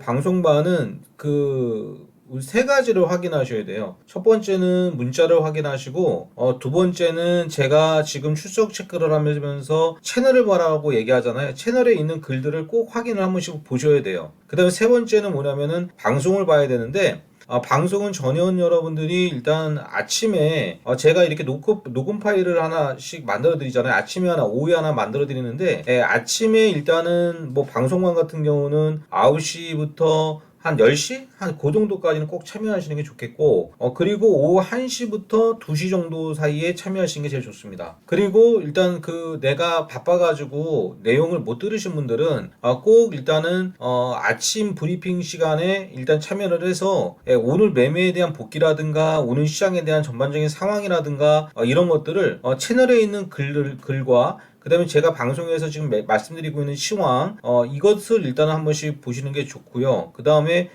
방송반은 그 세 가지를 확인하셔야 돼요. 첫 번째는 문자를 확인하시고, 어, 두 번째는 제가 지금 출석 체크를 하면서 채널을 보라고 얘기하잖아요. 채널에 있는 글들을 꼭 확인을 한 번씩 보셔야 돼요. 그 다음에 세 번째는 뭐냐면은 방송을 봐야 되는데, 아, 방송은 전현 여러분들이 일단 아침에 어, 제가 이렇게 녹음, 녹음 파일을 하나씩 만들어 드리잖아요. 아침에 하나, 오후에 하나 만들어 드리는데 예, 아침에 일단은 뭐 방송관 같은 경우는 9시부터 한 10시? 한 그 정도까지는 꼭 참여하시는 게 좋겠고, 어, 그리고 오후 1시부터 2시 정도 사이에 참여하시는 게 제일 좋습니다. 그리고 일단 그 내가 바빠가지고 내용을 못 들으신 분들은 어, 꼭 일단은 어, 아침 브리핑 시간에 일단 참여를 해서 예, 오늘 매매에 대한 복귀라든가 오늘 시장에 대한 전반적인 상황이라든가 어, 이런 것들을 어, 채널에 있는 글, 글과 그다음에 제가 방송에서 지금 매- 말씀드리고 있는 시황 어, 이것을 일단은 한 번씩 보시는 게 좋고요. 그다음에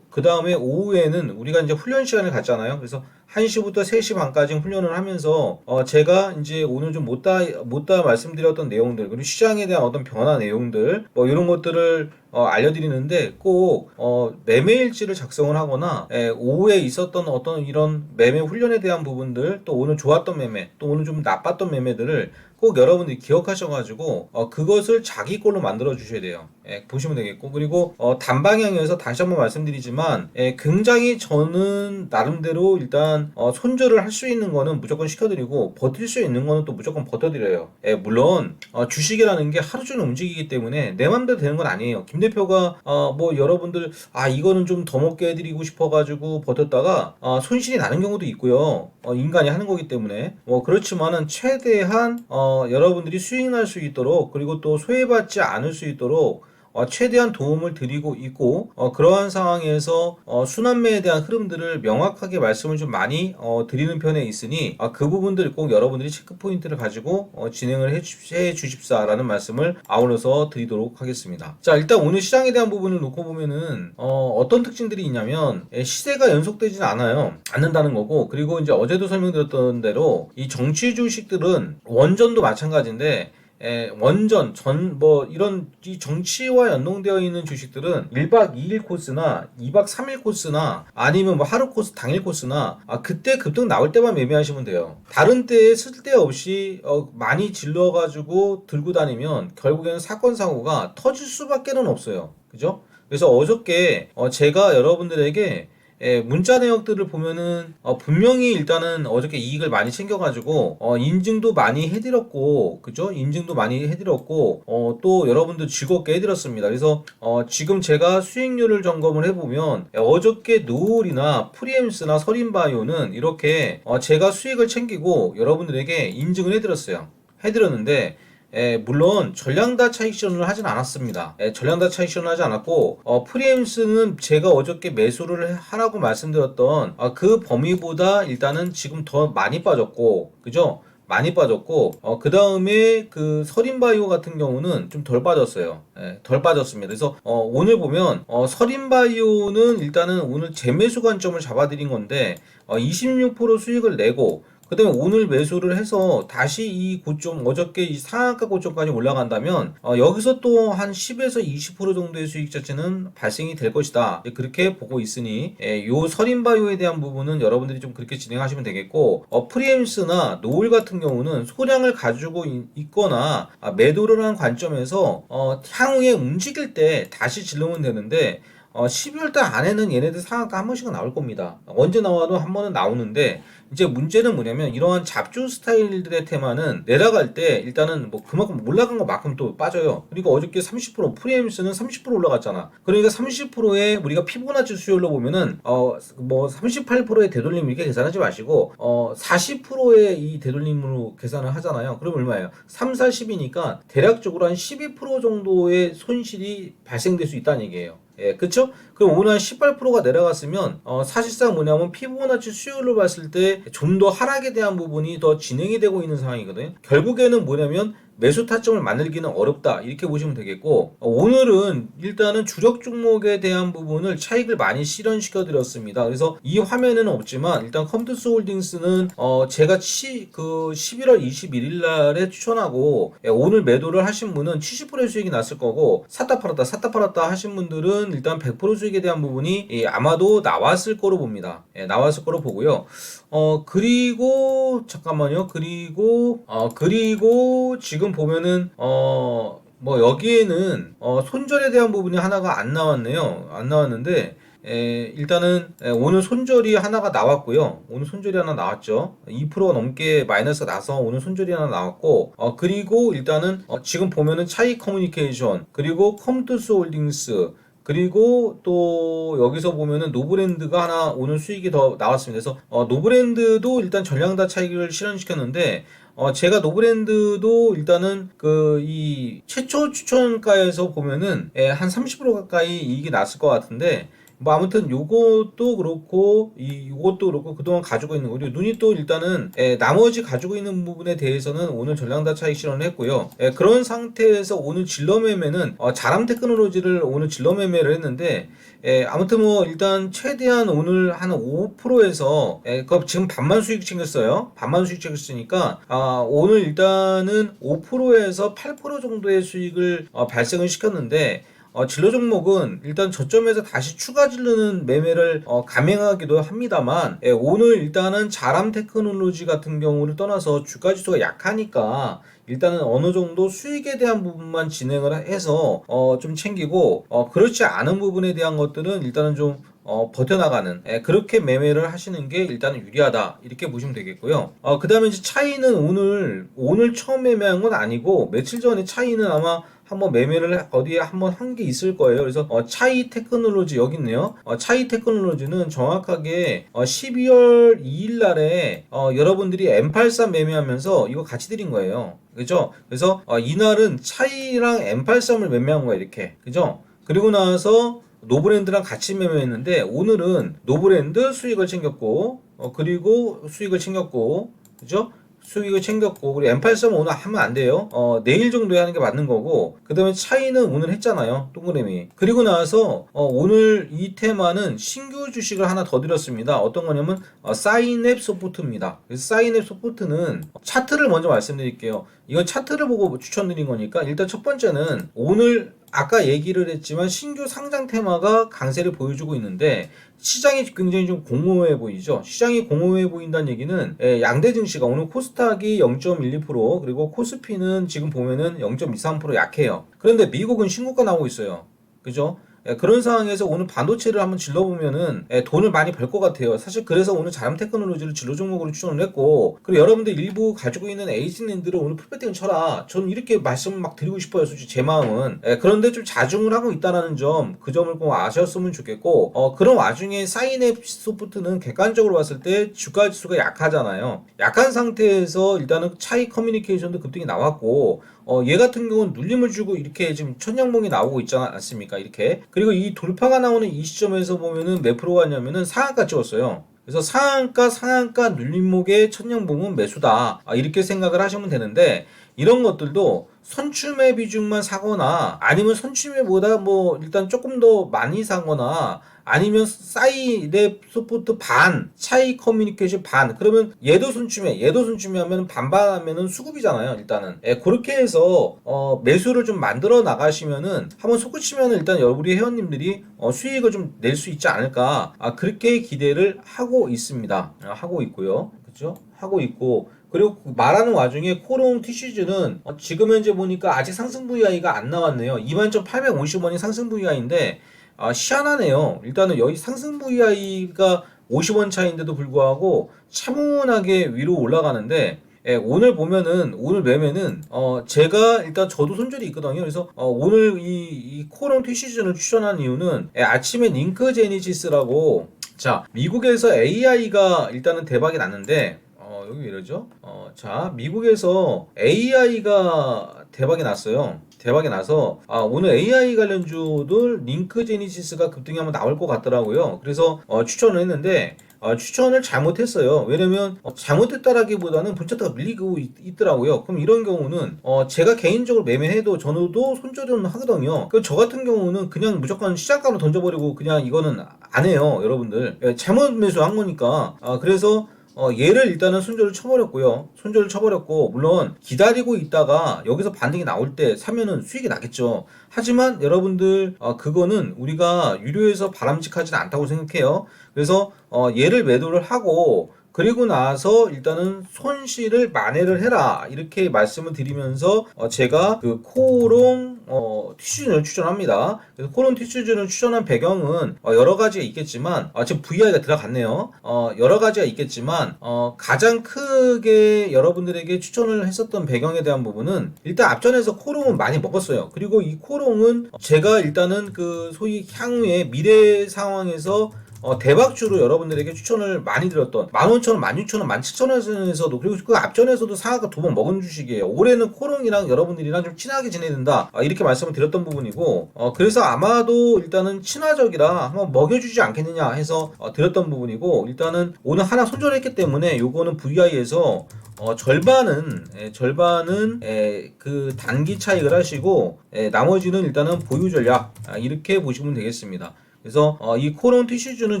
그 다음에 오후에는 우리가 이제 훈련 시간을 갖잖아요. 그래서 1시부터 3시 반까지 훈련을 하면서 어 제가 이제 오늘 좀 못다 못다 말씀드렸던 내용들 그리고 시장에 대한 어떤 변화 내용들 뭐 이런 것들을 어 알려드리는데 꼭 어 매매일지를 작성을 하거나 에, 오후에 있었던 어떤 이런 매매 훈련에 대한 부분들 또 오늘 좋았던 매매 또 오늘 좀 나빴던 매매들을 꼭 여러분들이 기억하셔가지고 어, 그것을 자기 걸로 만들어 주셔야 돼요. 예, 보시면 되겠고 그리고 어, 단방향에서 다시 한번 말씀드리지만 예, 굉장히 저는 나름대로 일단 어, 손절을 할 수 있는 거는 무조건 시켜드리고 버틸 수 있는 거는 또 무조건 버텨드려요. 예, 물론 어, 주식이라는 게 하루 종일 움직이기 때문에 내 맘대로 되는 건 아니에요. 김 대표가 어, 뭐 여러분들 아 이거는 좀 더 먹게 해드리고 싶어가지고 버텼다가 어, 손실이 나는 경우도 있고요. 어, 인간이 하는 거기 때문에 뭐 그렇지만은 최대한 어, 여러분들이 수익 날 수 있도록 그리고 또 소외받지 않을 수 있도록 어, 최대한 도움을 드리고 있고 어, 그러한 상황에서 어, 순환매에 대한 흐름들을 명확하게 말씀을 좀 많이 어, 드리는 편에 있으니 아, 그 부분들 꼭 여러분들이 체크 포인트를 가지고 어, 진행을 해, 주십사라는 말씀을 아울러서 드리도록 하겠습니다. 자 일단 오늘 시장에 대한 부분을 놓고 보면은 어, 어떤 특징들이 있냐면 예, 시세가 연속되지는 않아요. 않는다는 거고 그리고 이제 어제도 설명드렸던 대로 이 정치 주식들은 원전도 마찬가지인데 에, 원전, 전, 뭐, 이런, 이 정치와 연동되어 있는 주식들은 1박 2일 코스나 2박 3일 코스나 아니면 뭐 하루 코스, 당일 코스나 아, 그때 급등 나올 때만 매매하시면 돼요. 다른 때에 쓸데없이 어, 많이 질러가지고 들고 다니면 결국에는 사건, 사고가 터질 수밖에 는 없어요. 그죠? 그래서 어저께 어, 제가 여러분들에게 예, 문자 내역들을 보면은 어, 분명히 일단은 어저께 이익을 많이 챙겨가지고 어, 인증도 많이 해드렸고 그죠? 인증도 많이 해드렸고 어, 또 여러분들 즐겁게 해드렸습니다. 그래서 어, 지금 제가 수익률을 점검을 해보면 예, 어저께 노을이나 프리엠스나 서린바이오는 이렇게 어, 제가 수익을 챙기고 여러분들에게 인증을 해드렸어요. 해드렸는데 예, 물론 전량다 차익 실현을 하진 않았습니다. 예, 전량다 차익 실현을 하지 않았고 어, 프리엠스는 제가 어저께 매수를 하라고 말씀드렸던 아, 그 범위보다 일단은 지금 더 많이 빠졌고 그죠? 많이 빠졌고 어, 그 다음에 그 서린바이오 같은 경우는 좀 덜 빠졌어요. 예, 덜 빠졌습니다. 그래서 어, 오늘 보면 어, 서린바이오는 일단은 오늘 재매수 관점을 잡아드린 건데 어, 26% 수익을 내고 그 다음에 오늘 매수를 해서 다시 이 고점 어저께 이 상한가 고점까지 올라간다면 어, 여기서 또 한 10에서 20% 정도의 수익 자체는 발생이 될 것이다. 그렇게 보고 있으니 예, 요 서린바이오에 대한 부분은 여러분들이 좀 그렇게 진행하시면 되겠고 어, 프리엠스나 노을 같은 경우는 소량을 가지고 있, 있거나 아, 매도를 한 관점에서 어, 향후에 움직일 때 다시 질르면 되는데 어, 12월 달 안에는 얘네들 상한가 한 번씩은 나올 겁니다. 언제 나와도 한 번은 나오는데 이제 문제는 뭐냐면 이러한 잡주 스타일들의 테마는 내려갈 때 일단은 뭐 그만큼 올라간 것만큼 또 빠져요. 그리고 어저께 30% 프리엠스는 30% 올라갔잖아. 그러니까 30%의 우리가 피보나치 수요율로 보면은 어 뭐 38%의 되돌림 이렇게 계산하지 마시고 어 40%의 이 되돌림으로 계산을 하잖아요. 그럼 얼마예요? 3, 4, 10이니까 대략적으로 한 12% 정도의 손실이 발생될 수 있다는 얘기예요. 예, 그쵸? 그럼 오늘 한 18%가 내려갔으면, 어, 사실상 뭐냐면 피보나치 수요율로 봤을 때 좀 더 하락에 대한 부분이 더 진행이 되고 있는 상황이거든요. 결국에는 뭐냐면 매수 타점을 만들기는 어렵다 이렇게 보시면 되겠고 어, 오늘은 일단은 주력 종목에 대한 부분을 차익을 많이 실현시켜 드렸습니다. 그래서 이 화면에는 없지만 일단 컴투스 홀딩스는 어 제가 치, 그 11월 21일 날에 추천하고 예, 오늘 매도를 하신 분은 70%의 수익이 났을 거고 샀다 팔았다 샀다 팔았다 하신 분들은 일단 100% 수익에 대한 부분이 예, 아마도 나왔을 거로 봅니다. 예, 나왔을 거로 보고요. 어 그리고 잠깐만요. 그리고 어 그리고 지금 보면은 어 뭐 여기에는 어 손절에 대한 부분이 하나가 안 나왔네요. 안 나왔는데 에, 일단은 에, 오늘 손절이 하나가 나왔고요. 오늘 손절이 하나 나왔죠. 2%가 넘게 마이너스가 나서 오늘 손절이 하나 나왔고 어, 그리고 일단은 어, 지금 보면은 차이 커뮤니케이션 그리고 컴투스 홀딩스 그리고 또 여기서 보면은 노브랜드가 하나 오늘 수익이 더 나왔습니다. 그래서 어, 노브랜드도 일단 전량다 차익을 실현시켰는데 어, 제가 노브랜드도 일단은 그 이 최초 추천가에서 보면은 예, 한 30% 가까이 이익이 났을 것 같은데 뭐 아무튼 요것도 그렇고 이 요것도 그렇고 그동안 가지고 있는 거죠. 눈이 또 일단은 에, 나머지 가지고 있는 부분에 대해서는 오늘 전량다 차익 실현을 했고요. 에, 그런 상태에서 오늘 질러 매매는 어, 자람 테크놀로지를 오늘 질러 매매를 했는데 에, 아무튼 뭐 일단 최대한 오늘 한 5%에서 에, 그 지금 반만 수익 챙겼어요. 반만 수익 챙겼으니까 아, 오늘 일단은 5%에서 8% 정도의 수익을 어, 발생을 시켰는데 어, 진로 종목은 일단 저점에서 다시 추가 질르는 매매를 어, 감행하기도 합니다만 예, 오늘 일단은 자람 테크놀로지 같은 경우를 떠나서 주가 지수가 약하니까 일단은 어느 정도 수익에 대한 부분만 진행을 해서 어, 좀 챙기고 어, 그렇지 않은 부분에 대한 것들은 일단은 좀 어, 버텨나가는 예, 그렇게 매매를 하시는 게 일단은 유리하다 이렇게 보시면 되겠고요. 어, 그 다음에 이제 차이는 오늘 오늘 처음 매매한 건 아니고 며칠 전에 차이는 아마 한번 매매를 어디에 한번 한 게 있을 거예요. 그래서 어, 차이 테크놀로지 여기 있네요. 어, 차이 테크놀로지는 정확하게 어, 12월 2일 날에 어, 여러분들이 M83 매매하면서 이거 같이 드린 거예요. 그죠? 그래서 어, 이날은 차이랑 M83을 매매한 거예요. 이렇게. 그죠? 그리고 나서 노브랜드랑 같이 매매했는데 오늘은 노브랜드 수익을 챙겼고 어, 그리고 수익을 챙겼고 그죠? 수익을 챙겼고 그리고 M83 오늘 하면 안 돼요. 어, 내일 정도에 하는 게 맞는 거고 그 다음에 차이는 오늘 했잖아요. 동그라미. 그리고 나서 어, 오늘 이 테마는 신규 주식을 하나 더 드렸습니다. 어떤 거냐면 어, 사인앱 소프트입니다. 그래서 사인앱 소프트는 차트를 먼저 말씀드릴게요. 이건 차트를 보고 추천드린 거니까 일단 첫 번째는 오늘 아까 얘기를 했지만 신규 상장 테마가 강세를 보여주고 있는데 시장이 굉장히 좀 공허해 보이죠. 시장이 공허해 보인다는 얘기는 예, 양대 증시가 오늘 코스닥이 0.12% 그리고 코스피는 지금 보면은 0.23% 약해요. 그런데 미국은 신고가 나오고 있어요. 그죠? 예, 그런 상황에서 오늘 반도체를 한번 질러보면은 예, 돈을 많이 벌 것 같아요. 사실 그래서 오늘 자람 테크놀로지를 진로 종목으로 추천을 했고 그리고 여러분들 일부 가지고 있는 에이징랜드를 오늘 풀배팅 쳐라. 저는 이렇게 말씀 막 드리고 싶어요. 솔직히 제 마음은. 예, 그런데 좀 자중을 하고 있다는 점, 그 점을 꼭 아셨으면 좋겠고 어, 그런 와중에 사인앱 소프트는 객관적으로 봤을 때 주가 지수가 약하잖아요. 약한 상태에서 일단은 차이 커뮤니케이션도 급등이 나왔고 어, 얘 같은 경우는 눌림을 주고 이렇게 지금 천냥봉이 나오고 있지 않습니까? 이렇게. 그리고 이 돌파가 나오는 이 시점에서 보면은 몇 프로 가 냐면은 상한가 찍었어요. 그래서 상한가, 상한가 눌림목의 천냥봉은 매수다. 아, 이렇게 생각을 하시면 되는데, 이런 것들도 선춤의 비중만 사거나 아니면 선춤의보다 뭐 일단 조금 더 많이 사거나 아니면 사이랩 소프트 반, 차이 커뮤니케이션 반. 그러면 얘도 선춤에, 얘도 선춤에 하면 반반 하면은 수급이잖아요, 일단은. 예, 그렇게 해서, 어, 매수를 좀 만들어 나가시면은, 한번 속으시면은 일단 우리 회원님들이, 어, 수익을 좀 낼 수 있지 않을까. 아, 그렇게 기대를 하고 있습니다. 아, 하고 있고요. 그죠? 하고 있고, 그리고 말하는 와중에 코롱 티슈즈는 어, 지금 현재 보니까 아직 상승 VI가 안 나왔네요. 21,850원이 상승 VI인데 아, 희한하네요. 일단은 여기 상승 VI가 50원 차인데도 불구하고 차분하게 위로 올라가는데 예, 오늘 보면은 오늘 매매는 어 제가 일단 저도 손절이 있거든요. 그래서 어 오늘 이, 이 코롱 티시즌을 추천한 이유는 예, 아침에 링크 제니시스라고 자 미국에서 AI가 일단은 대박이 났는데 어 여기 왜 이러죠? 어 자 미국에서 AI가 대박이 났어요. 대박이 나서 아 오늘 AI 관련주들 링크 제니시스가 급등이 한번 나올 것 같더라고요. 그래서 어, 추천을 했는데 어, 추천을 잘못했어요. 왜냐면 어, 잘못했다라기보다는 분차트가 밀리고 있, 더라고요 그럼 이런 경우는 어, 제가 개인적으로 매매해도 저도 손절은 하거든요. 그저 같은 경우는 그냥 무조건 시장가로 던져버리고 그냥 이거는 안 해요, 여러분들. 예, 잘못 매수한 거니까. 아, 그래서 어, 얘를 일단은 손절을 쳐버렸고요. 손절을 쳐버렸고, 물론 기다리고 있다가 여기서 반등이 나올 때 사면은 수익이 나겠죠. 하지만 여러분들, 어, 그거는 우리가 유료에서 바람직하지는 않다고 생각해요. 그래서, 어, 얘를 매도를 하고, 그리고 나서 일단은 손실을 만회를 해라 이렇게 말씀을 드리면서 어 제가 그 코롱 어 티슈즌을 추천합니다. 그래서 코롱 티슈즌을 추천한 배경은 어 여러 가지가 있겠지만 어 지금 VI가 들어갔네요. 어 여러 가지가 있겠지만 어 가장 크게 여러분들에게 추천을 했었던 배경에 대한 부분은 일단 앞전에서 코롱은 많이 먹었어요. 그리고 이 코롱은 제가 일단은 그 소위 향후에 미래 상황에서 어, 대박주로 여러분들에게 추천을 많이 드렸던 15,000원, 16,000원, 17,000원에서도 그리고 그 앞전에서도 상하가 두 번 먹은 주식이에요. 올해는 코롱이랑 여러분들이랑 좀 친하게 지내야 된다. 아, 이렇게 말씀을 드렸던 부분이고 어, 그래서 아마도 일단은 친화적이라 한번 먹여주지 않겠느냐 해서 어, 드렸던 부분이고 일단은 오늘 하나 손절했기 때문에 요거는 VI에서 어, 절반은 예, 절반은 예, 그 단기 차익을 하시고 예, 나머지는 일단은 보유 전략 아, 이렇게 보시면 되겠습니다. 그래서 어, 이 코론 티슈즈는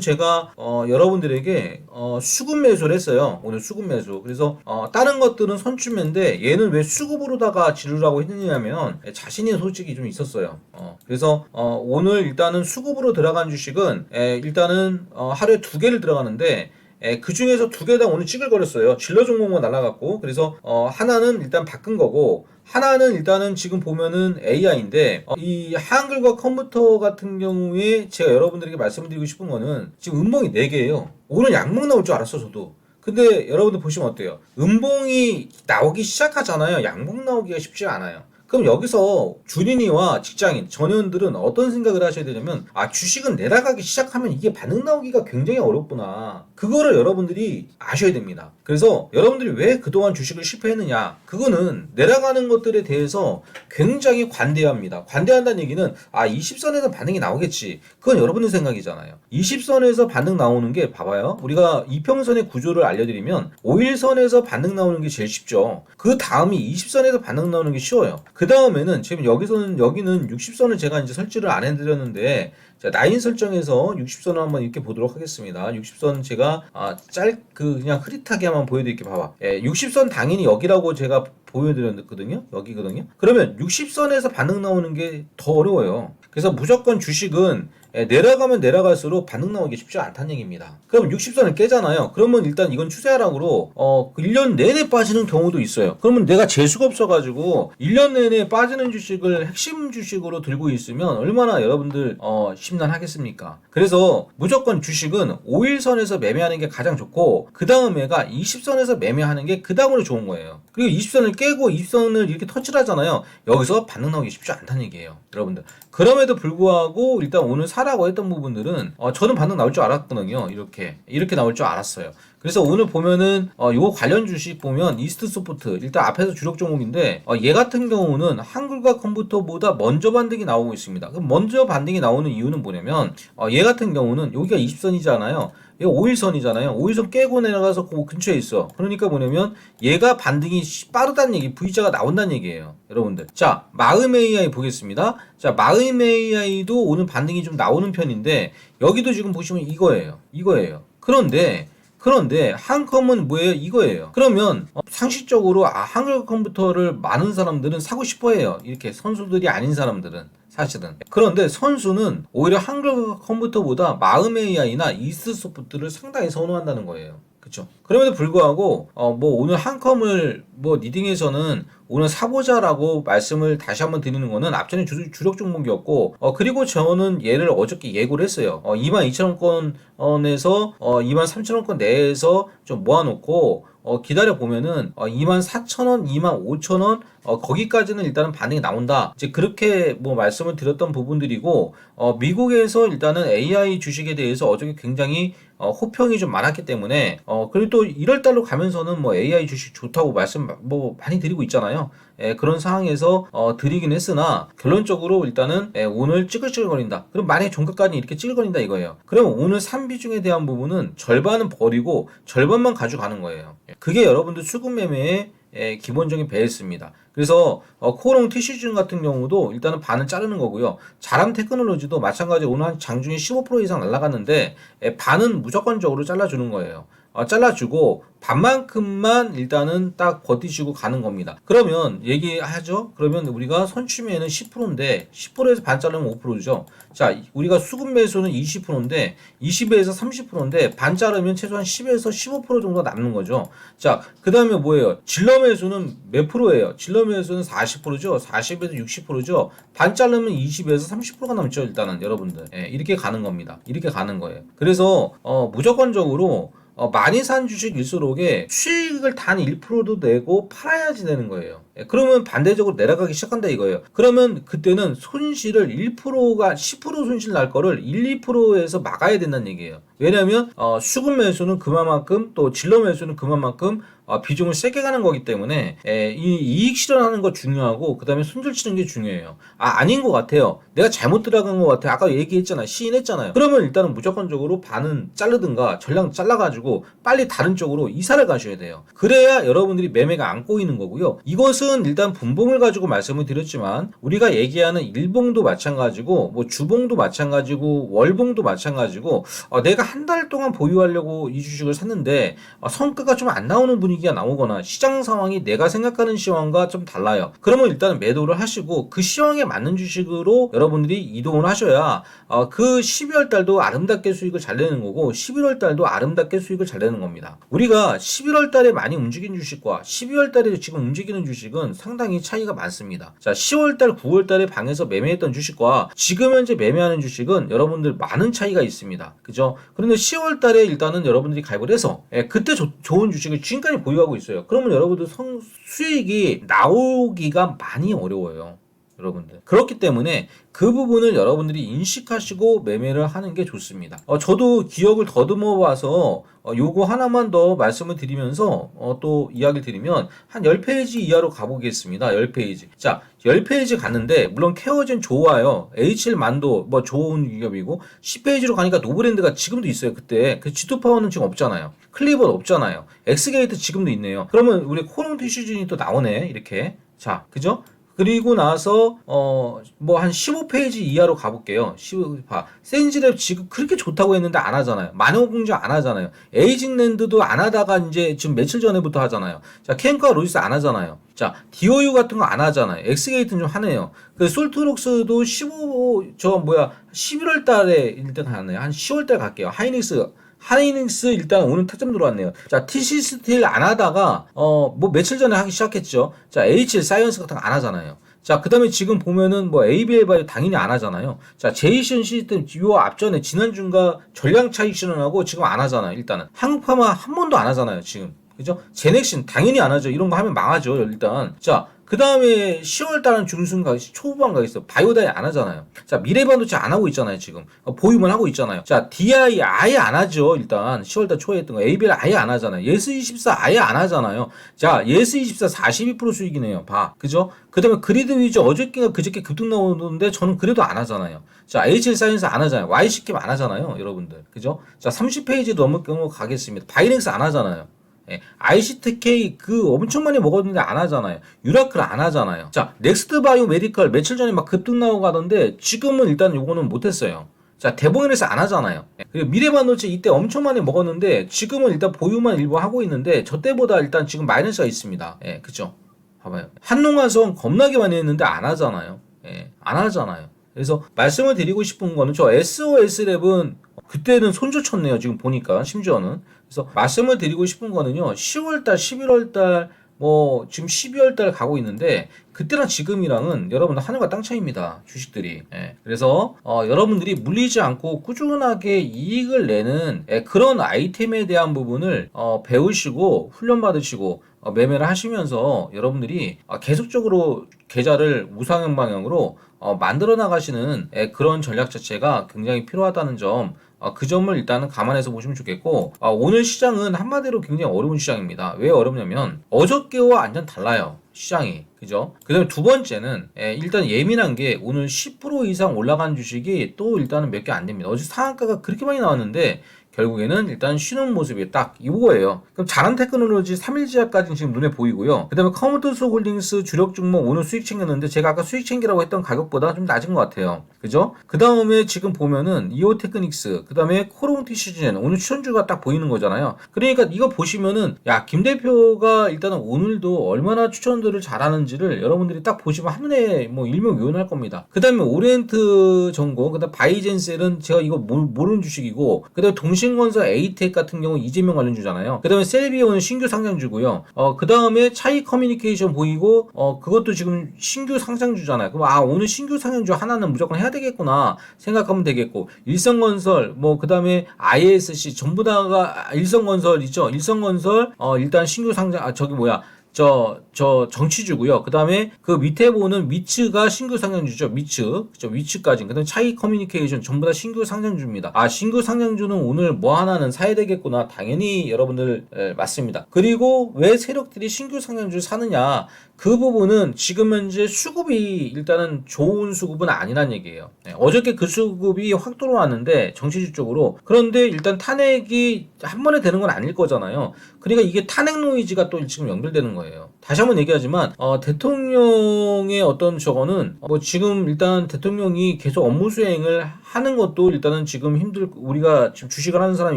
제가 어, 여러분들에게 어, 수급 매수를 했어요. 오늘 수급 매수. 그래서 어, 다른 것들은 선추매인데 얘는 왜 수급으로다가 지르라고 했느냐면 예, 자신이 솔직히 좀 있었어요. 어, 그래서 어, 오늘 일단은 수급으로 들어간 주식은 에, 일단은 어, 하루에 두 개를 들어가는데 에, 그 중에서 두개다 오늘 찌글거렸어요. 질러 종목만 날라갔고 그래서 어, 하나는 일단 바꾼 거고 하나는 일단은 지금 보면은 AI인데 어, 이 한글과 컴퓨터 같은 경우에 제가 여러분들에게 말씀드리고 싶은 거는 지금 음봉이 4개예요. 오늘 양봉 나올 줄 알았어 저도. 근데 여러분들 보시면 어때요? 음봉이 나오기 시작하잖아요. 양봉 나오기가 쉽지 않아요. 그럼 여기서 주린이와 직장인, 전현들은 어떤 생각을 하셔야 되냐면, 아, 주식은 내려가기 시작하면 이게 반응 나오기가 굉장히 어렵구나. 그거를 여러분들이 아셔야 됩니다. 그래서 여러분들이 왜 그동안 주식을 실패했느냐. 그거는 내려가는 것들에 대해서 굉장히 관대합니다. 관대한다는 얘기는, 아, 20선에서 반응이 나오겠지. 그건 여러분들 생각이잖아요. 20선에서 반응 나오는 게, 봐봐요. 우리가 이평선의 구조를 알려드리면, 5일선에서 반응 나오는 게 제일 쉽죠. 그 다음이 20선에서 반응 나오는 게 쉬워요. 그 다음에는 지금 여기서는 여기는 60선을 제가 이제 설치를 안 해드렸는데 자, 라인 설정에서 60선을 한번 이렇게 보도록 하겠습니다. 60선 제가 아, 짧그 그냥 흐릿하게 한번 보여드릴게요. 봐봐. 예, 60선 당연히 여기라고 제가 보여드렸거든요. 여기거든요. 그러면 60선에서 반응 나오는 게 더 어려워요. 그래서 무조건 주식은 예, 내려가면 내려갈수록 반응 나오기 쉽지 않다는 얘기입니다. 그럼 60선을 깨잖아요. 그러면 일단 이건 추세 하락으로 어 1년 내내 빠지는 경우도 있어요. 그러면 내가 재수가 없어가지고 1년 내내 빠지는 주식을 핵심 주식으로 들고 있으면 얼마나 여러분들 어 심란하겠습니까? 그래서 무조건 주식은 5일선에서 매매하는 게 가장 좋고 그 다음에가 20선에서 매매하는 게 그 다음으로 좋은 거예요. 그리고 20선을 깨고 20선을 이렇게 터치를 하잖아요. 여기서 반응 나오기 쉽지 않다는 얘기예요. 여러분들. 그럼에도 불구하고 일단 오늘 사라고 했던 부분들은 어, 저는 반응 나올 줄 알았거든요. 이렇게 이렇게 나올 줄 알았어요. 그래서 오늘 보면은 어, 요 관련 주식 보면 이스트 소프트 일단 앞에서 주력 종목인데 어, 얘 같은 경우는 한글과 컴퓨터보다 먼저 반등이 나오고 있습니다. 그럼 먼저 반등이 나오는 이유는 뭐냐면 어, 얘 같은 경우는 여기가 20선이잖아요. 얘 5일선이잖아요. 5일선 깨고 내려가서 그 근처에 있어. 그러니까 뭐냐면 얘가 반등이 빠르다는 얘기, V자가 나온다는 얘기예요. 여러분들. 자, 마음 AI 보겠습니다. 자, 마음 AI도 오늘 반등이 좀 나오는 편인데 여기도 지금 보시면 이거예요. 이거예요. 그런데 그런데 한컴은 뭐예요? 이거예요. 그러면 어, 상식적으로 아, 한글 컴퓨터를 많은 사람들은 사고 싶어해요. 이렇게 선수들이 아닌 사람들은. 사실은. 그런데 선수는 오히려 한글 컴퓨터보다 마음 AI나 이스 소프트를 상당히 선호한다는 거예요. 그쵸. 그럼에도 불구하고, 어, 뭐, 오늘 한컴을, 뭐, 리딩에서는 오늘 사보자라고 말씀을 다시 한번 드리는 거는 앞전에 주, 주력 종목이었고, 어, 그리고 저는 얘를 어저께 예고를 했어요. 어, 22,000원권에서, 어, 23,000원권 내에서 좀 모아놓고, 어, 기다려 보면은, 어, 24,000원, 25,000원, 어, 거기까지는 일단은 반응이 나온다. 이제 그렇게 뭐 말씀을 드렸던 부분들이고 어, 미국에서 일단은 AI 주식에 대해서 어저께 굉장히 어, 호평이 좀 많았기 때문에 어, 그리고 또 1월 달로 가면서는 뭐 AI 주식 좋다고 말씀 뭐 많이 드리고 있잖아요. 예, 그런 상황에서 어, 드리긴 했으나 결론적으로 일단은 예, 오늘 찌글찌글거린다. 그럼 만약에 종가까지 이렇게 찌글거린다 이거예요. 그러면 오늘 3비중에 대한 부분은 절반은 버리고 절반만 가져가는 거예요. 예, 그게 여러분들 수급 매매의 예, 기본적인 베이스입니다. 그래서 어, 코롱 티슈즌 같은 경우도 일단은 반은 자르는 거고요. 자람 테크놀로지도 마찬가지 오늘 한 장중에 15% 이상 날라갔는데 예, 반은 무조건적으로 잘라주는 거예요. 어, 잘라주고 반만큼만 일단은 딱 버티시고 가는 겁니다. 그러면 얘기하죠. 그러면 우리가 선취매는 10%인데 10%에서 반 자르면 5%죠. 자, 우리가 수급 매수는 20%인데 20에서 30%인데 반 자르면 최소한 10에서 15% 정도 남는 거죠. 자, 그다음에 뭐예요? 질러 매수는 몇 프로예요? 질러 매수는 40%죠. 40에서 60%죠. 반 자르면 20에서 30%가 남죠. 일단은 여러분들. 예, 이렇게 가는 겁니다. 이렇게 가는 거예요. 그래서 어, 무조건적으로 어, 많이 산 주식일수록에 수익을 단 1%도 내고 팔아야지 되는 거예요. 예, 그러면 반대적으로 내려가기 시작한다 이거예요. 그러면 그때는 손실을 1%가 10% 손실 날 거를 1, 2%에서 막아야 된다는 얘기예요. 왜냐하면 어, 수급 매수는 그만큼 또 진로 매수는 그만큼 어, 비중을 세게 가는 거기 때문에 에, 이 이익 실현하는 거 중요하고 그 다음에 손절 치는 게 중요해요. 아 아닌 것 같아요. 내가 잘못 들어간 것 같아. 아까 얘기했잖아. 시인했잖아요. 그러면 일단은 무조건적으로 반은 자르든가 전량 잘라가지고 빨리 다른 쪽으로 이사를 가셔야 돼요. 그래야 여러분들이 매매가 안 꼬이는 거고요. 이것은 일단 분봉을 가지고 말씀을 드렸지만 우리가 얘기하는 일봉도 마찬가지고 뭐 주봉도 마찬가지고 월봉도 마찬가지고 어, 내가 한 달 동안 보유하려고 이 주식을 샀는데 어, 성과가 좀 안 나오는 분위기 가 나오거나 시장 상황이 내가 생각하는 시황과 좀 달라요. 그러면 일단 매도를 하시고 그 시황에 맞는 주식으로 여러분들이 이동을 하셔야 어, 그 12월 달도 아름답게 수익을 잘 내는 거고 11월 달도 아름답게 수익을 잘 내는 겁니다. 우리가 11월 달에 많이 움직인 주식과 12월 달에 지금 움직이는 주식은 상당히 차이가 많습니다. 자, 10월 달, 9월 달에 방에서 매매했던 주식과 지금 현재 매매하는 주식은 여러분들 많은 차이가 있습니다. 그죠? 그런데 10월 달에 일단은 여러분들이 가입을 해서 예, 그때 조- 좋은 주식을 지금까지 보 유하고 있어요. 그러면 여러분들 성, 수익이 나오기가 많이 어려워요. 여러분들. 그렇기 때문에 그 부분을 여러분들이 인식하시고 매매를 하는 게 좋습니다. 어, 저도 기억을 더듬어 봐서 어, 요거 하나만 더 말씀을 드리면서 어, 또 이야기를 드리면 한 10페이지 이하로 가보겠습니다. 10페이지. 자, 10페이지 갔는데 물론 케어젠 좋아요. H1 만도 뭐 좋은 기업이고 10페이지로 가니까 노브랜드가 지금도 있어요. 그때 그 G2 파워는 지금 없잖아요. 클리버 없잖아요. 엑스게이트 지금도 있네요. 그러면 우리 코롱 티슈진이 또 나오네. 이렇게. 자, 그죠? 그리고 나서 어 뭐 한 15페이지 이하로 가볼게요. 15파 센지랩 지금 그렇게 좋다고 했는데 안 하잖아요. 만호공정 안 하잖아요. 에이징랜드도 안 하다가 이제 지금 며칠 전에부터 하잖아요. 자 캔과 로이스 안 하잖아요. 자 디오유 같은 거 안 하잖아요. 엑스게이트는 좀 하네요. 그 솔트록스도 15 저 뭐야 11월 달에 일단 하네요. 한 10월 달 갈게요. 하이닉스 하이닉스 일단 오늘 타점 들어왔네요. 자, TC 스틸 안 하다가 어 뭐 며칠 전에 하기 시작했죠. 자, H 사이언스 같은 거 안 하잖아요. 자, 그 다음에 지금 보면은 뭐 ABL 바이오 당연히 안 하잖아요. 자, 제이션 시스템 요 앞전에 지난주인가 전량 차익 실현하고 지금 안 하잖아요. 일단은 한국파마 한 번도 안 하잖아요. 지금. 그죠? 제넥신 당연히 안 하죠. 이런 거 하면 망하죠. 일단. 자, 그 다음에 10월 달은 중순 가 초반 가겠어. 바이오다이 안 하잖아요. 자, 미래반도체 안 하고 있잖아요, 지금. 어, 보유만 하고 있잖아요. 자, DI 아예 안 하죠, 일단. 10월 달 초에 했던 거. ABL 아예 안 하잖아요. 예스24 아예 안 하잖아요. 자, 예스24 42% 수익이네요. 봐. 그죠? 그 다음에 그리드 위즈 어저께가 그저께 급등 나오는데 저는 그래도 안 하잖아요. 자, HL 사이언스 안 하잖아요. YC캡 안 하잖아요, 여러분들. 그죠? 자, 30페이지 넘을 경우 가겠습니다. 바이넥스 안 하잖아요. 예, ICTK 그 엄청 많이 먹었는데 안 하잖아요. 유라클 안 하잖아요. 자, 넥스트 바이오 메디컬 며칠 전에 막 급등 나오고 하던데 지금은 일단 요거는 못했어요. 자, 대봉에서 안 하잖아요. 예, 그리고 미래반도체 이때 엄청 많이 먹었는데 지금은 일단 보유만 일부 하고 있는데 저 때보다 일단 지금 마이너스가 있습니다. 예, 그죠? 봐봐요. 한농화성 겁나게 많이 했는데 안 하잖아요. 예, 안 하잖아요. 그래서 말씀을 드리고 싶은 거는 저 SOS 랩은 그때는 손절 쳤네요. 지금 보니까 심지어는. 그래서 말씀을 드리고 싶은 거는요. 10월달, 11월달, 뭐 지금 12월 달 가고 있는데 그때랑 지금이랑은 여러분들 하늘과 땅 차이입니다. 주식들이. 예. 그래서 어, 여러분들이 물리지 않고 꾸준하게 이익을 내는 예, 그런 아이템에 대한 부분을 어, 배우시고 훈련 받으시고 어, 매매를 하시면서 여러분들이 어, 계속적으로 계좌를 우상향 방향으로 어, 만들어 나가시는 에, 그런 전략 자체가 굉장히 필요하다는 점. 어, 그 점을 일단은 감안해서 보시면 좋겠고 어, 오늘 시장은 한마디로 굉장히 어려운 시장입니다. 왜 어렵냐면 어저께와 완전 달라요. 시장이 그죠? 그다음에 두 번째는 에, 일단 예민한 게 오늘 10% 이상 올라간 주식이 또 일단은 몇 개 안 됩니다. 어제 상한가가 그렇게 많이 나왔는데 결국에는 일단 쉬는 모습이 딱 이거예요. 그럼 자란 테크놀로지 3일 지하까지는 지금 눈에 보이고요. 그 다음에 커머드스 홀딩스 주력 종목 오늘 수익 챙겼는데 제가 아까 수익 챙기라고 했던 가격보다 좀 낮은 것 같아요. 그죠? 그 다음에 지금 보면은 이오 테크닉스, 그 다음에 코롱티 시즌 오늘 추천주가 딱 보이는 거잖아요. 그러니까 이거 보시면은 야, 김 대표가 일단은 오늘도 얼마나 추천들을 잘하는지를 여러분들이 딱 보시면 한눈에 뭐 일명요연할 겁니다. 그 다음에 오리엔트 정고, 그 다음에 바이젠셀은 제가 이거 모, 모르는 주식이고, 그 다음에 동신 건설 에이텍 같은 경우 이재명 관련주잖아요. 그 다음에 셀비오는 신규 상장주고요. 어, 그 다음에 차이 커뮤니케이션 보이고, 어, 그것도 지금 신규 상장주잖아요. 그럼 아, 오늘 신규 상장주 하나는 무조건 해야 되겠구나 생각하면 되겠고, 일성건설, 뭐, 그 다음에 ISC 전부 다가 일성건설 있죠? 일성건설, 어, 일단 신규 상장, 아, 저기 뭐야. 저, 저 정치주고요. 그 다음에 그 밑에 보는 위츠가 신규 상장주죠. 위츠. 그죠. 위츠까지. 그 다음에 차이 커뮤니케이션 전부 다 신규 상장주입니다. 아, 신규 상장주는 오늘 뭐 하나는 사야 되겠구나. 당연히 여러분들 에, 맞습니다. 그리고 왜 세력들이 신규 상장주를 사느냐. 그 부분은 지금 현재 수급이 일단은 좋은 수급은 아니란 얘기예요. 네, 어저께 그 수급이 확 들어왔는데 정치주 쪽으로 그런데 일단 탄핵이 한 번에 되는 건 아닐 거잖아요. 그러니까 이게 탄핵 노이즈가 또 지금 연결되는 거예요. 다시 한번 얘기하지만 어, 대통령의 어떤 저거는 뭐 지금 일단 대통령이 계속 업무 수행을 하는 것도 일단은 지금 힘들 우리가 지금 주식을 하는 사람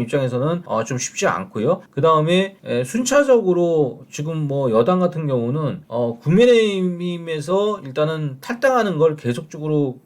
입장에서는 어, 좀 쉽지 않고요. 그 다음에 순차적으로 지금 뭐 여당 같은 경우는 어, 국민의힘에서 일단은 탈당하는 걸 계속적으로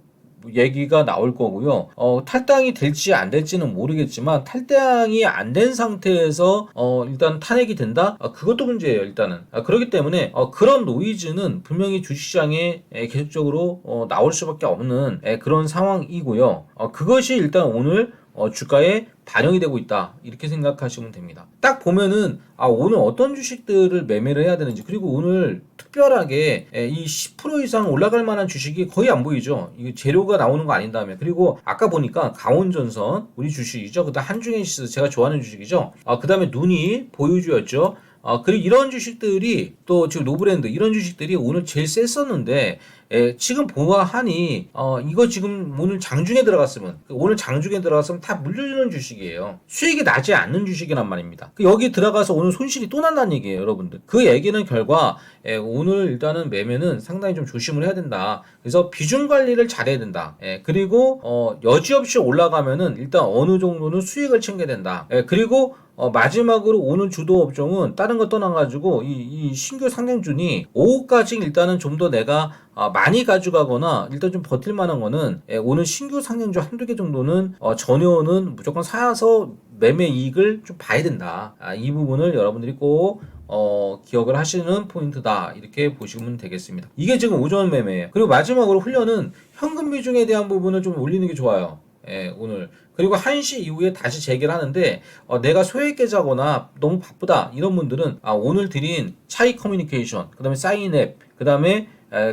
얘기가 나올 거고요. 어, 탈당이 될지 안 될지는 모르겠지만 탈당이 안 된 상태에서 어, 일단 탄핵이 된다. 아, 그것도 문제예요. 일단은 아, 그렇기 때문에 어, 그런 노이즈는 분명히 주식시장에 에, 계속적으로 어, 나올 수밖에 없는 에, 그런 상황이고요. 어, 그것이 일단 오늘 어, 주가에 반영이 되고 있다 이렇게 생각하시면 됩니다. 딱 보면은 아 오늘 어떤 주식들을 매매를 해야 되는지 그리고 오늘 특별하게 이 10% 이상 올라갈 만한 주식이 거의 안 보이죠. 이게 재료가 나오는 거 아닌 다음에 그리고 아까 보니까 강원전선 우리 주식이죠. 그다음 한중현시스 제가 좋아하는 주식이죠. 아 그다음에 눈이 보유주였죠. 아, 그리고 이런 주식들이 또 지금 노브랜드 이런 주식들이 오늘 제일 셌었는데 에, 지금 보아하니 어, 이거 지금 오늘 장중에 들어갔으면 오늘 장중에 들어갔으면 다 물려주는 주식이에요. 수익이 나지 않는 주식이란 말입니다. 그 여기 들어가서 오늘 손실이 또 난다는 얘기예요, 여러분들. 그 얘기는 결과 에, 오늘 일단은 매매는 상당히 좀 조심을 해야 된다. 그래서 비중 관리를 잘해야 된다. 에, 그리고 어, 여지없이 올라가면은 일단 어느 정도는 수익을 챙겨야 된다. 에, 그리고 어, 마지막으로 오늘 주도 업종은 다른 거 떠나가지고 이, 이 신규 상장준이 오후까지 일단은 좀 더 내가 어, 많이 가져가거나 일단 좀 버틸 만한 거는 예, 오늘 신규 상장주 한두 개 정도는 어, 전혀는 무조건 사서 매매 이익을 좀 봐야 된다. 아, 이 부분을 여러분들이 꼭 어, 기억을 하시는 포인트다. 이렇게 보시면 되겠습니다. 이게 지금 오전 매매예요. 그리고 마지막으로 훈련은 현금 비중에 대한 부분을 좀 올리는 게 좋아요. 예, 오늘. 그리고 1시 이후에 다시 재개를 하는데 어, 내가 소액 계좌거나 너무 바쁘다 이런 분들은 아, 오늘 드린 차이 커뮤니케이션, 그 다음에 사인앱, 그 다음에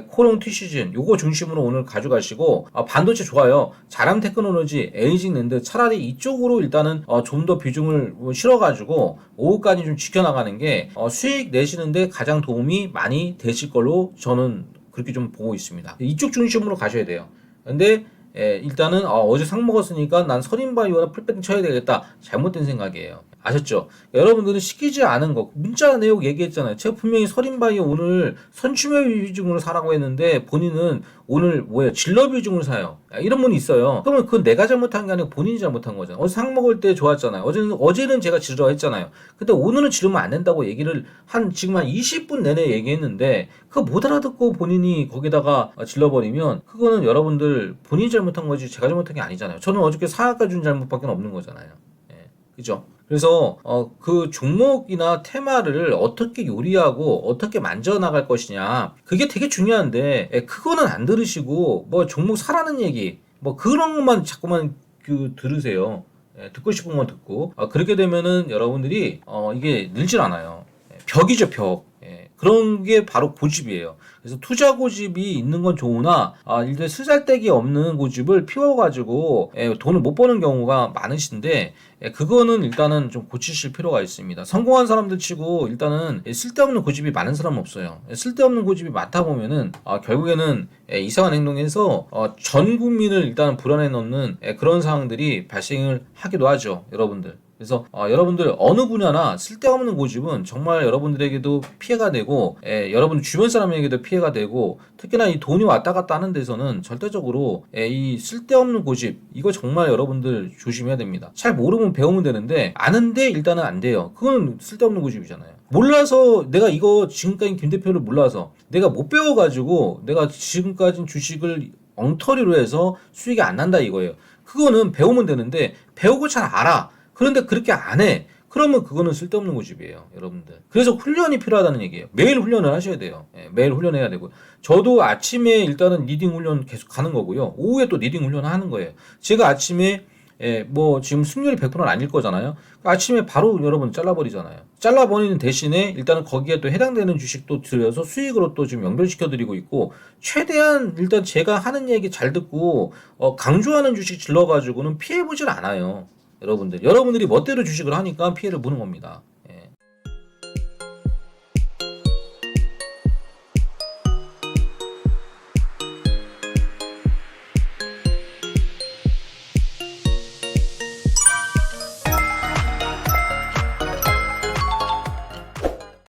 코롱 티시즌 요거 중심으로 오늘 가져가시고 어, 반도체 좋아요. 자람 테크놀로지, 에이징 랜드 차라리 이쪽으로 일단은 어, 좀 더 비중을 실어가지고 오후까지 좀 지켜나가는 게 어, 수익 내시는데 가장 도움이 많이 되실 걸로 저는 그렇게 좀 보고 있습니다. 이쪽 중심으로 가셔야 돼요. 근데 예, 일단은 어, 제 상 먹었으니까 난 서린바이오나 풀배팅 쳐야 되겠다. 잘못된 생각이에요. 아셨죠? 여러분들은 시키지 않은 거 문자 내용 얘기했잖아요. 제가 분명히 서린바이오 오늘 선취매 비중으로 사라고 했는데 본인은 오늘 뭐야 질러 비중으로 사요. 이런 분이 있어요. 그러면 그건 내가 잘못한 게 아니고 본인이 잘못한 거잖아요. 어제 상 먹을 때 좋았잖아요. 어제는 어제는 제가 지르라 했잖아요. 근데 오늘은 지르면 안 된다고 얘기를 한 지금 한 20분 내내 얘기했는데 그거 못 알아듣고 본인이 거기다가 질러버리면 그거는 여러분들 본인이 잘못한 거지 제가 잘못한 게 아니잖아요. 저는 어저께 사학가 준 잘못밖에 없는 거잖아요. 예, 그죠? 그래서 어, 그 종목이나 테마를 어떻게 요리하고 어떻게 만져 나갈 것이냐 그게 되게 중요한데 예, 그거는 안 들으시고 뭐 종목 사라는 얘기 뭐 그런 것만 자꾸만 그 들으세요. 예, 듣고 싶은 건 듣고 아, 그렇게 되면은 여러분들이 어, 이게 늘질 않아요. 예, 벽이죠 벽. 예, 그런 게 바로 고집이에요. 그래서 투자 고집이 있는 건 좋으나 아, 일단 쓰잘데기 없는 고집을 피워가지고 예, 돈을 못 버는 경우가 많으신데 예, 그거는 일단은 좀 고치실 필요가 있습니다. 성공한 사람들 치고 일단은 예, 쓸데없는 고집이 많은 사람은 없어요. 예, 쓸데없는 고집이 많다 보면은 아, 결국에는 예, 이상한 행동에서 어, 전 국민을 일단 불안해 넣는 예, 그런 상황들이 발생을 하기도 하죠, 여러분들. 그래서 어, 여러분들 어느 분야나 쓸데없는 고집은 정말 여러분들에게도 피해가 되고 예, 여러분 주변 사람에게도 피해가 되고 특히나 이 돈이 왔다 갔다 하는 데서는 절대적으로 예, 이 쓸데없는 고집 이거 정말 여러분들 조심해야 됩니다. 잘 모르면 배우면 되는데 아는데 일단은 안 돼요. 그건 쓸데없는 고집이잖아요. 몰라서 내가 이거 지금까지 김 대표를 몰라서 내가 못 배워가지고 내가 지금까지 주식을 엉터리로 해서 수익이 안 난다 이거예요. 그거는 배우면 되는데 배우고 잘 알아. 그런데 그렇게 안 해. 그러면 그거는 쓸데없는 고집이에요, 여러분들. 그래서 훈련이 필요하다는 얘기예요. 매일 훈련을 하셔야 돼요. 예, 매일 훈련해야 되고. 저도 아침에 일단은 리딩 훈련 계속 가는 거고요. 오후에 또 리딩 훈련을 하는 거예요. 제가 아침에 예, 뭐 지금 승률이 100%는 아닐 거잖아요. 아침에 바로 여러분 잘라버리잖아요. 잘라버리는 대신에 일단은 거기에 또 해당되는 주식도 들여서 수익으로 또 지금 연결시켜 드리고 있고 최대한 일단 제가 하는 얘기 잘 듣고 어, 강조하는 주식 질러가지고는 피해 보질 않아요. 여러분들 여러분들이 멋대로 주식을 하니까 피해를 보는 겁니다.